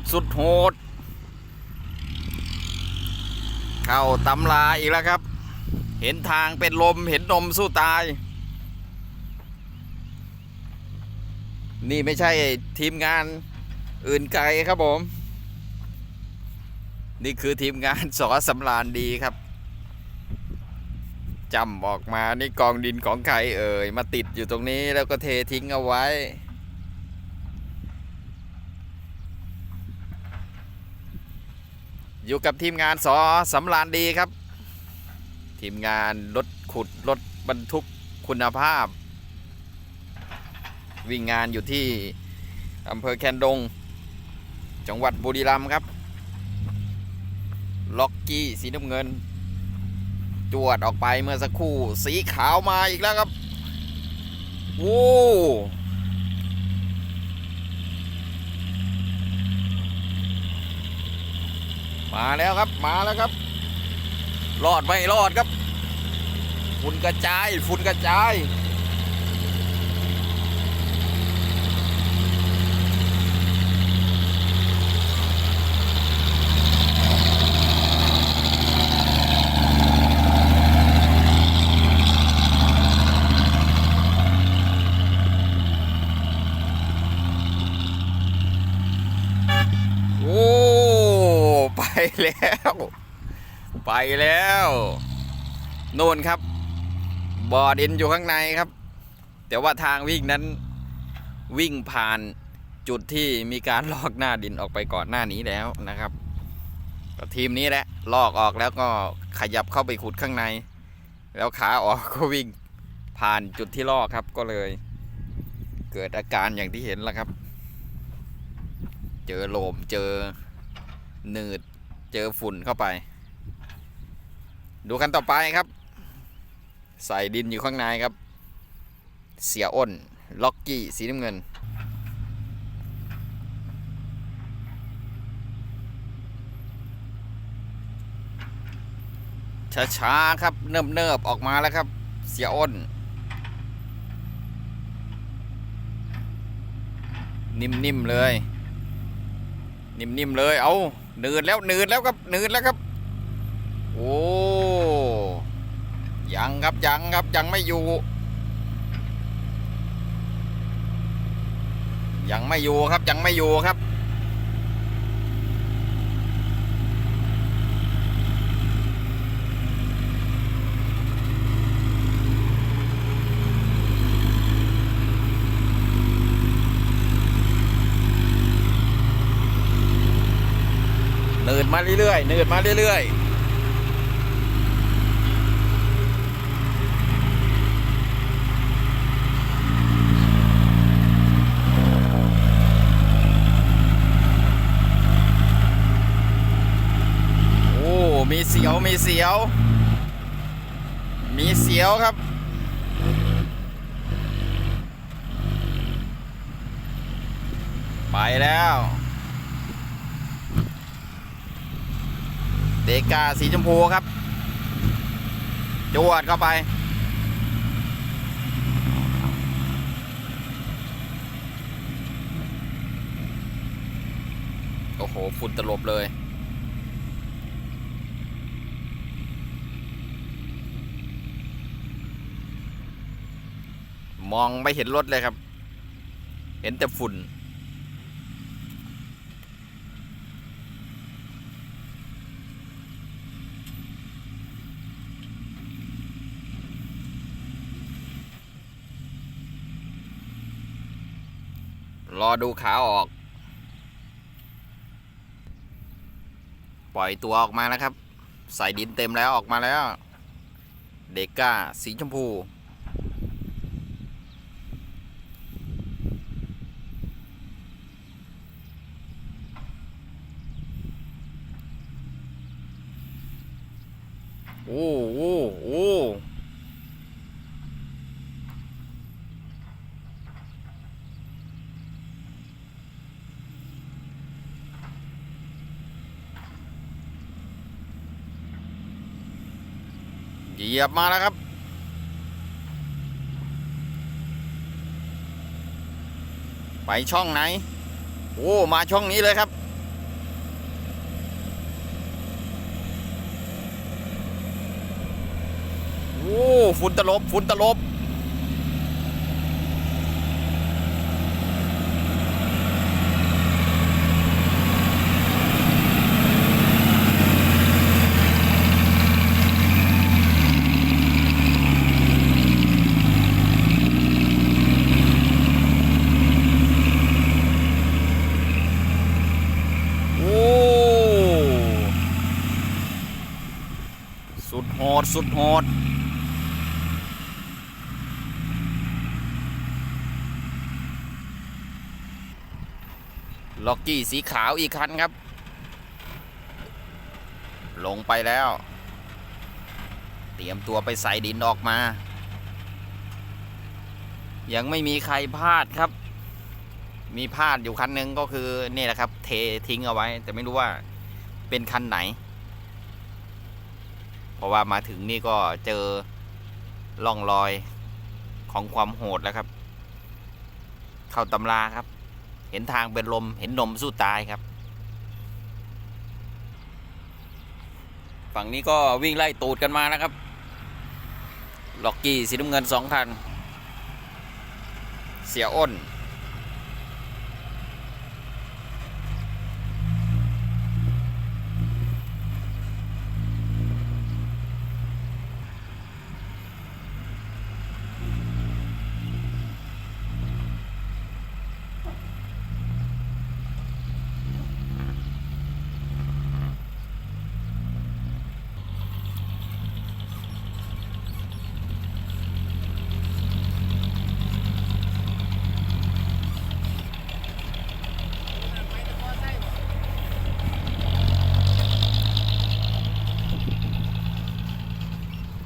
ดโหดสุดโหด เข้าตำลาอีกแล้วครับ เห็นทางเป็นลมเห็นนมสู้ตาย นี่ไม่ใช่ทีมงานอื่นไกลครับผม นี่คือทีมงานสอสำรานดีครับจำออกมานี่กองดินของใครเอ่ยมาติดอยู่ตรงนี้แล้วก็เททิ้งเอาไว้ อยู่กับทีมงานสอสำรานดีครับ ทีมงานรถขุดรถบรรทุกคุณภาพ วิ่งงานอยู่ที่อำเภอแคนดง จังหวัดบุรีรัมย์ครับ ล็อกกี้สีน้ำเงิน จวดออกไปเมื่อสักครู่ สีขาวมาอีกแล้วครับ โอ้ มาแล้วครับมาแล้วครับ รอดไม่รอดครับ ฝุ่นกระจาย ฝุ่นกระจาย โอ้ ไป แล้ว ไปแล้วโน่นครับบ่อดินอยู่ข้างในครับ แต่ว่าทางวิ่งนั้นวิ่งผ่านจุดที่มีการลอกหน้าดินออกไปก่อนหน้านี้แล้วนะครับทีมนี้แหละลอกออกแล้วก็ขยับเข้าไปขุดข้างใน แล้วขาออกก็วิ่งผ่านจุดที่ลอกครับก็เลย เกิดอาการอย่างที่เห็นแล้วครับ เจอโลมเจอหนืด เจอฝุ่นเข้าไป ดูกันต่อไปครับ ใส่ดินอยู่ข้างในครับ เสียอ้น ล็อกกี้ สีน้ำเงิน ช้าๆครับ เนิบๆออกมาแล้วครับ เสียอ้น นิ่มๆเลย นิ่มๆเลย เอา หนืดแล้วหนืดแล้วครับหนืดแล้วครับ โอ้ยังครับยังครับยังไม่อยู่ ยังไม่อยู่ครับยังไม่อยู่ครับ หนืด มาเรื่อยๆหนืดมาเรื่อยๆโอ้มีเสียว มีเสียว มีเสียวครับ ไปแล้ว เดกาสีชมพูครับจวดเข้าไป โอ้โห ฝุ่นตลบเลยมองไม่เห็นรถเลยครับ เห็นแต่ฝุ่น รอดูขาออก ปล่อยตัวออกมาแล้วครับ ใส่ดินเต็มแล้วออกมาแล้ว เด็กก้าสีชมพู โอ้โอ้โอ้ เหยียบมาแล้วครับ ไปช่องไหน โอ้ มาช่องนี้เลยครับ โอ้ ฝุ่นตลบ ฝุ่นตลบ โอ้ สุดโหดล็อกกี้สีขาวอีกคันครับ ลงไปแล้ว เตรียมตัวไปใส่ดินออกมา ยังไม่มีใครพลาดครับ มีพลาดอยู่คันหนึ่งก็คือนี่แหละครับ เททิ้งเอาไว้ แต่ไม่รู้ว่าเป็นคันไหน เพราะว่ามาถึงนี่ก็เจอร่องรอยของความโหดแล้วครับ เข้าตำราครับ เห็นทางเป็นลม เห็นนมสู้ตายครับ ฝั่งนี้ก็วิ่งไล่ตูดกันมานะครับ ล็อกกี้สีน้ำเงินสองคัน เสียอ้น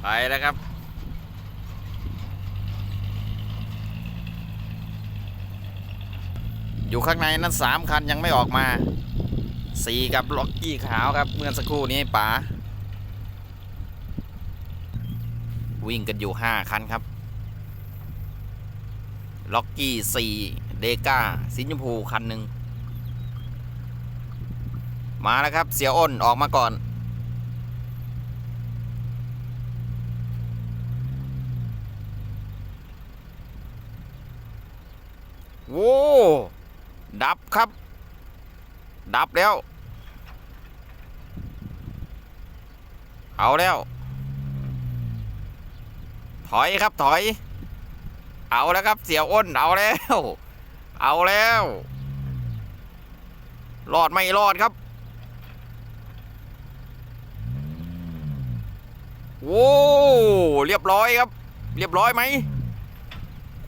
ไป แล้วครับ อยู่ข้างในนั้นสามคันยังไม่ออกมาสี่กับล็อกกี้ขาวครับ เมื่อสักครู่นี้ป๋าวิ่งกันอยู่ห้าคันครับล็อกกี้สี่เดก้าสีชมพูคันหนึ่งมาแล้วครับ เสียอ้นออกมาก่อน โว้ดับครับ ดับแล้ว เอาแล้ว ถอยครับถอย เอาแล้วครับเสียวอ้นเอาแล้ว เอาแล้วรอดไม่รอดครับโว้เรียบร้อยครับ เรียบร้อยไหม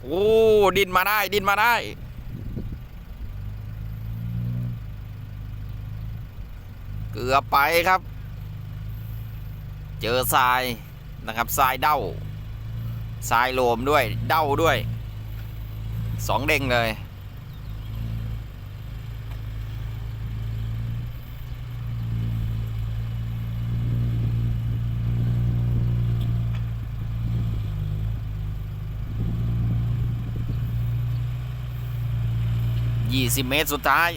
โอ้ดินมาได้ดินมาได้เกือบไปครับ เจอทรายนะครับทรายเด้าทรายโลมด้วยเด้าด้วยสองเด้งเลย ยี่สิบเมตรสุดท้าย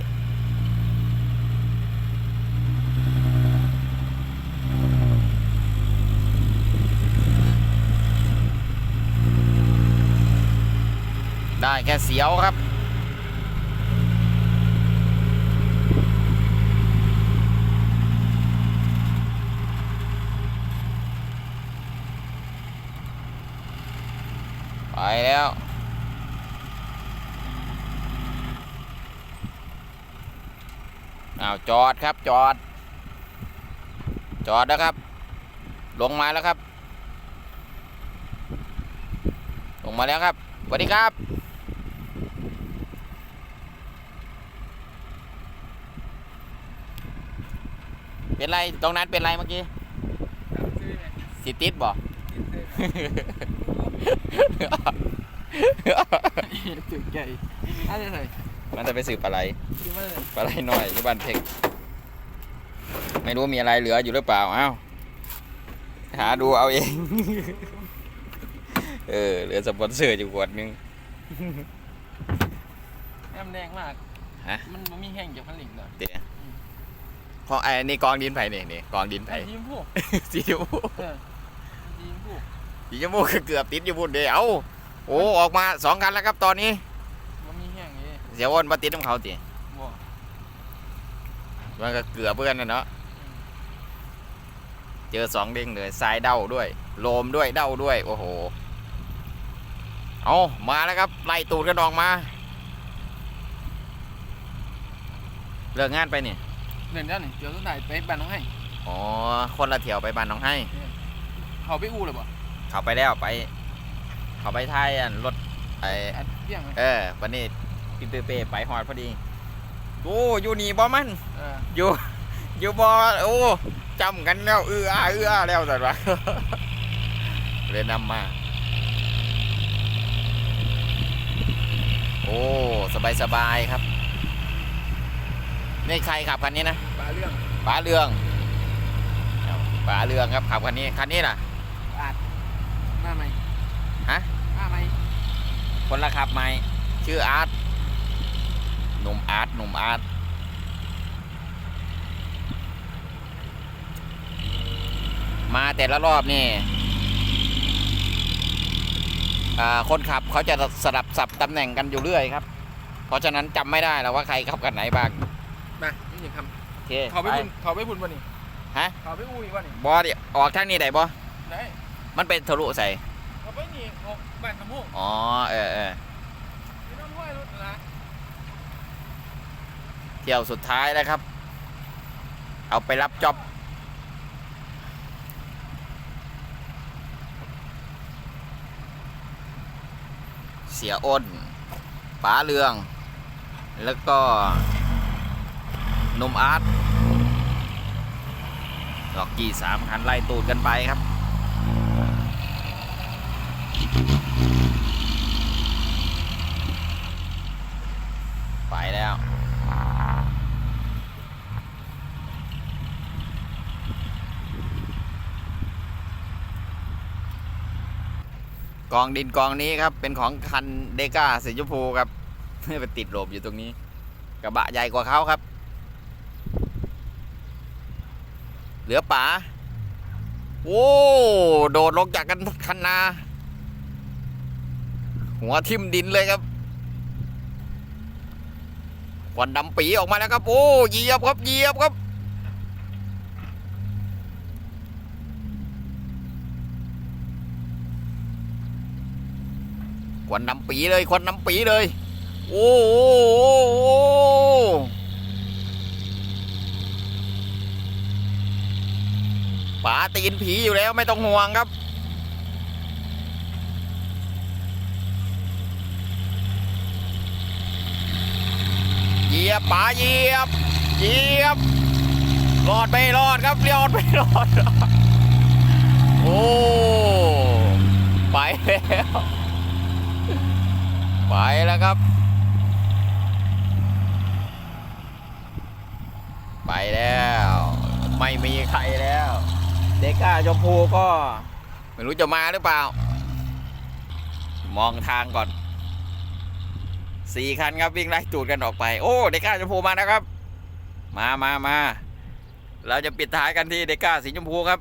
ได้แค่เสียวครับไปแล้ว อ้าวจอดครับจอด จอดแล้วครับ ลงมาแล้วครับ ลงมาแล้วครับสวัสดีครับ เป็นไรตรงนั้นเป็นไรเมื่อกี้สิติดบ่ถึงใหญ่อะไรหน่อย มันจะไปสืบปลาไหลคิดว่าปลาไหลน้อยที่บ้านเพกไม่รู้มีอะไรเหลืออยู่หรือเปล่าเอ้าหาดูเอาเอง เออเหลือสปอนเซอร์อยู่ขวดนึงน้ำแรงมากฮะมันบ่มีแห้งจากผลิตเลยเดี๋ยวเพราะไอ้นี่กองดินไผ่นี่นี่กองดินไผ่ไอ้ทีมพวกสีชมพูเออทีมพวกสีชมพูก็เกือบติดอยู่บุญเดียวโอ้ออกมาสองคันแล้วครับตอนนี้บ่มีแห้ง เลยเสียอ้นมาติดของเขาติบ่มันก็เกือบเพื่อนนะเนาะเจอสองเด้งเลยสายเด้าด้วยโลมด้วยเด้าด้วยโอ้โหเอามาแล้วครับไล่ตูดกันออกมาเลิกงานไปนี่เรื่องนั้นนี่เดี๋ยวต้องถ่ายไปบ้านน้องให้อ๋อคนละเถียวไปบ้านน้องให้ เขาไปอู้เลยบ่เขาไปแล้วไป เขาไปท้ายอันรถไออัดเที่ยงเลยเออวันนี้ พี่เป้เป้ไปหอดพอดีโอ้อยู่นี่บ่มันเอออยู่อยู่บ่โอ้จำกันแล้วเอื้ออาเอื้ออาแล้วสัตว์วะ เลยนำมา โอ้สบายสบายครับ นี่ใครขับคันนี้นะปลาเรื่องป๋าเรืองครับป๋าเรืองครับขับคันนี้คันนี้ล่ะ อาดหน้าไหมฮะ หน้าไหมคนละขับไหมชื่ออาร์ตหนุ่ม อาร์ตหนุ่มอาร์ตมาแต่ละรอบนี่อ่าคนขับเขาจะสลับสับตำแหน่งกันอยู่เรื่อยครับ เพราะฉะนั้นจำไม่ได้แล้วว่าใครขับกันไหนบ้างมานี่อย่างคโอเคำเขาไปไปพุ่นเขาไปพุ่นบ่นี่ฮะเขาไปอู้อีกบ่นี่บอดิออกทางนี้ได้บอได้มันเป็นทะลุใส่เขาไปนี่ออกบ้านขมุงอ๋อเออเออ นี่น้ำห้อยรถนะ เที่ยวสุดท้ายแล้วครับ เอาไปรับจ็อบเสียอ้นป๋าเรือง แล้วก็นมอาร์ตดอกกี่สามคันไล่ตูดกันไปครับ ไปแล้ว กองดินกองนี้ครับ เป็นของคันเดก้าสีชมพูครับไปติดโหลบอยู่ตรงนี้ กระบะใหญ่กว่าเขาครับ เหลือป๋าโอ้โดดลงจากกันคันนา หัวทิ่มดินเลยครับ ควันดำปีออกมาแล้วครับโอ้เหยียบครับเหยียบครับควันนำปีเลยควันนำปีเลย โอ้โป๋าตีนผีอยู่แล้วไม่ต้องห่วงครับ ยียบป๋าเหยียบเหยียบรอดไม่รอดครับรอดไม่รอด โอ้ ไปแล้ว ไปแล้วครับ ไปแล้ว ไม่มีใครแล้ว เด็กก้าชมพูก็ ไม่รู้จะมาหรือเปล่า มองทางก่อน สี่คันครับวิ่งไล่ตูดกันออกไป โอ้เด็ก้าชมพูมานะครับ มามามาเราจะปิดท้ายกันที่เด็กก้าสีชมพูครับ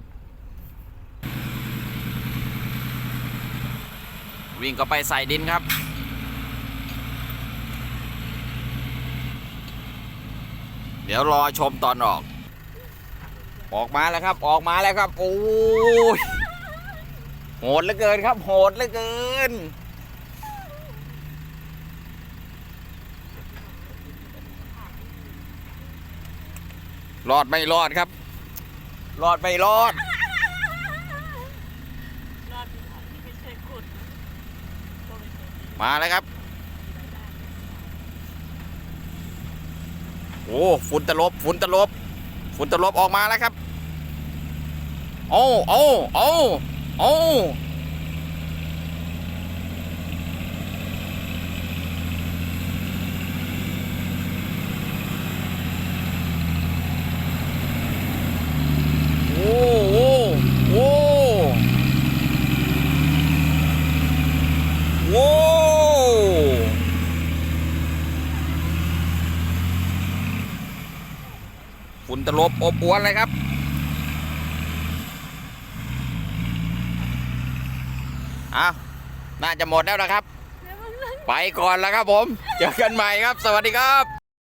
วิ่งก็ไปใส่ดินครับเดี๋ยวรอชมตอนออก ออกมาแล้วครับ ออกมาแล้วครับ โอ้ยโหดเหลือเกินครับ โหดเหลือเกิน รอดไม่รอดครับ รอดไม่รอดมาแล้วครับ โอ้ฝุ่นตลบฝุ่นตลบฝุ่นตลบออกมาแล้วครับ โอ้โอ้โอ้โอ้โอ้โอ้โอ้โอ้ ต ลบอบอวนเลยครับอาน่าจะหมดแล้วนะครับ ไปก่อนแล้วครับผม เจอกันใหม่ครับ สวัสดีครับ